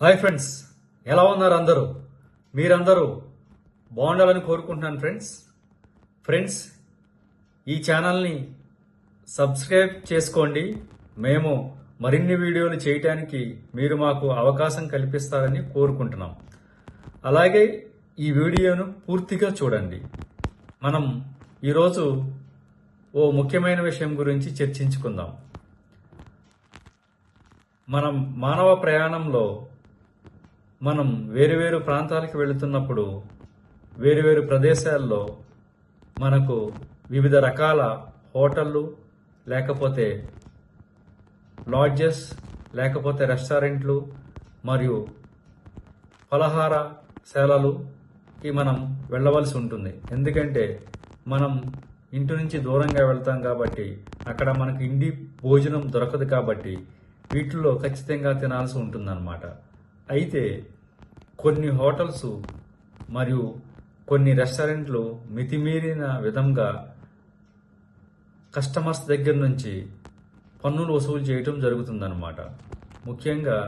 Hi friends ఎలా ఉన్నారు అందరూ? మీరందరూ బాగుండాలని కోరుకుంటున్నాను ఫ్రెండ్స్. ఫ్రెండ్స్ ఈ ఛానల్ని సబ్స్క్రైబ్ చేసుకోండి. మేము మరిన్ని వీడియోలు చేయటానికి మీరు మాకు అవకాశం కల్పిస్తారని కోరుకుంటున్నాం. అలాగే ఈ వీడియోను పూర్తిగా చూడండి. మనం ఈరోజు ఓ ముఖ్యమైన విషయం గురించి చర్చించుకుందాం. మనం మానవ ప్రయాణంలో మనం వేరువేరు ప్రాంతాలకు వెళుతున్నప్పుడు వేరువేరు ప్రదేశాల్లో మనకు వివిధ రకాల హోటళ్ళు లేకపోతే లాడ్జెస్ లేకపోతే రెస్టారెంట్లు మరియు ఫలహార శాలలుకి మనం వెళ్ళవలసి ఉంటుంది. ఎందుకంటే మనం ఇంటి నుంచి దూరంగా వెళ్తాం కాబట్టి అక్కడ మనకు ఇండి భోజనం దొరకదు కాబట్టి వీటిల్లో ఖచ్చితంగా తినాల్సి ఉంటుందన్నమాట. అయితే కొన్ని హోటల్స్ మరియు కొన్ని రెస్టారెంట్లు మితిమీరిన విధంగా కస్టమర్స్ దగ్గర నుంచి పన్నులు వసూలు చేయటం జరుగుతుందన్నమాట. ముఖ్యంగా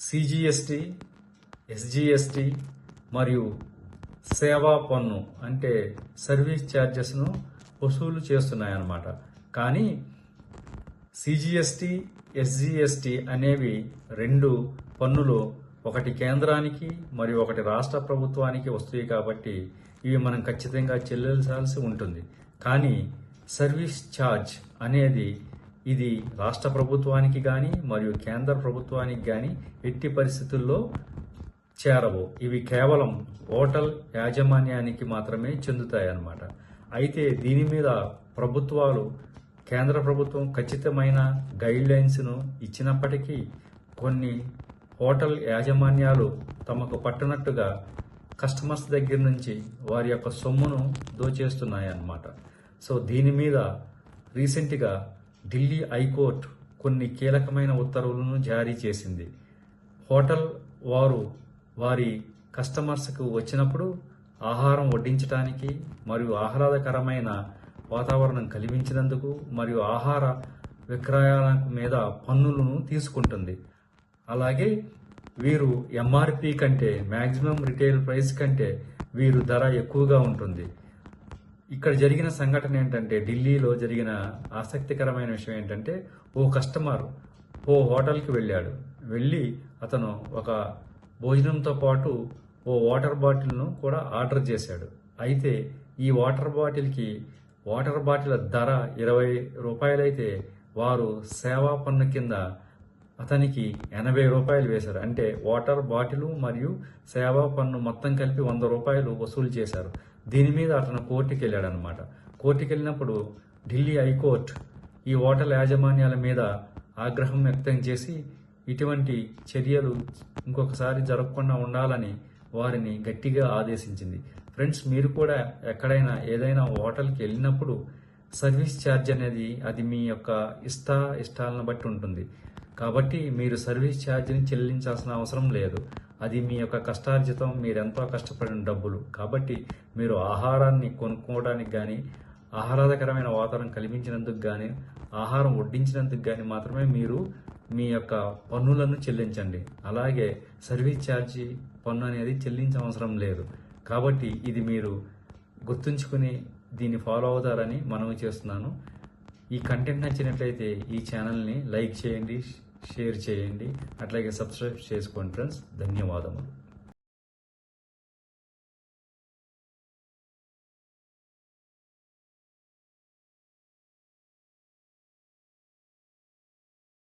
సిజిఎస్టి ఎస్జిఎస్టి మరియు సేవా పన్ను అంటే సర్వీస్ ఛార్జెస్ను వసూలు చేస్తున్నాయన్నమాట. కానీ సిజిఎస్టి ఎస్జిఎస్టి అనేవి రెండు పన్నులు ఒకటి కేంద్రానికి మరియు ఒకటి రాష్ట్ర ప్రభుత్వానికి వస్తాయి కాబట్టి ఇవి మనం ఖచ్చితంగా చెల్లించాల్సి ఉంటుంది. కానీ సర్వీస్ ఛార్జ్ అనేది ఇది రాష్ట్ర ప్రభుత్వానికి కానీ మరియు కేంద్ర ప్రభుత్వానికి కానీ ఎట్టి పరిస్థితుల్లో చేరవు ఇవి కేవలం హోటల్ యాజమాన్యానికి మాత్రమే చెందుతాయి అన్నమాట అయితే దీని మీద ప్రభుత్వాలు కేంద్ర ప్రభుత్వం ఖచ్చితమైన గైడ్లైన్స్ను ఇచ్చినప్పటికీ కొన్ని హోటల్ యాజమాన్యాలు తమకు పట్టనట్టుగా కస్టమర్స్ దగ్గర నుంచి వారి యొక్క సొమ్మును దోచేస్తున్నాయి అన్నమాట సో దీని మీద రీసెంట్గా ఢిల్లీ హైకోర్టు కొన్ని కీలకమైన ఉత్తర్వులను జారీ చేసింది. హోటల్ వారు వారి కస్టమర్స్కు వచ్చినప్పుడు ఆహారం వడ్డించడానికి మరియు ఆహ్లాదకరమైన వాతావరణం కల్పించినందుకు మరియు ఆహార విక్రయాల మీద పన్నులను తీసుకుంటుంది. అలాగే వీరు ఎంఆర్పి కంటే మ్యాక్సిమం రిటైల్ ప్రైస్ కంటే వీరు ధర ఎక్కువగా ఉంటుంది. ఇక్కడ జరిగిన సంఘటన ఏంటంటే ఢిల్లీలో జరిగిన ఆసక్తికరమైన విషయం ఏంటంటే ఓ కస్టమర్ ఓ హోటల్కి వెళ్ళాడు. వెళ్ళి అతను ఒక భోజనంతో పాటు ఓ వాటర్ బాటిల్ను కూడా ఆర్డర్ చేశాడు. అయితే ఈ వాటర్ బాటిల్కి వాటర్ బాటిల్ ధర ఇరవై రూపాయలైతే వారు సేవా పన్ను కింద అతనికి ఎనభై రూపాయలు వేశారు. అంటే వాటర్ బాటిల్ మరియు సేవా పన్ను మొత్తం కలిపి వంద రూపాయలు వసూలు చేశారు. దీని మీద అతను కోర్టుకి వెళ్ళాడనమాట కోర్టుకి వెళ్ళినప్పుడు ఢిల్లీ హైకోర్టు ఈ హోటల్ యాజమాన్యాల మీద ఆగ్రహం వ్యక్తం చేసి ఇటువంటి చర్యలు ఇంకొకసారి జరగకుండా ఉండాలని వారిని గట్టిగా ఆదేశించింది. ఫ్రెండ్స్ మీరు కూడా ఎక్కడైనా ఏదైనా హోటల్కి వెళ్ళినప్పుడు సర్వీస్ ఛార్జ్ అనేది అది మీ యొక్క ఇష్ట ఇష్టాలను బట్టి ఉంటుంది. కాబట్టి మీరు సర్వీస్ ఛార్జ్ని చెల్లించాల్సిన అవసరం లేదు. అది మీ యొక్క కష్టార్జితం మీరెంతో కష్టపడిన డబ్బులు. కాబట్టి మీరు ఆహారాన్ని కొనుక్కోవడానికి కానీ ఆహ్లాదకరమైన వాతావరణం కల్పించినందుకు కానీ ఆహారం వడ్డించినందుకు కానీ మాత్రమే మీరు మీ యొక్క పన్నులను చెల్లించండి. అలాగే సర్వీస్ ఛార్జీ పన్ను అనేది చెల్లించవసరం లేదు. కాబట్టి ఇది మీరు గుర్తుంచుకుని దీన్ని ఫాలో అవుతారని మనవి చేస్తున్నాను. ఈ కంటెంట్ నచ్చినట్లయితే ఈ ఛానల్ని లైక్ చేయండి షేర్ చేయండి. అట్లాగే సబ్స్క్రైబ్ చేసుకోండి ఫ్రెండ్స్. ధన్యవాదములు.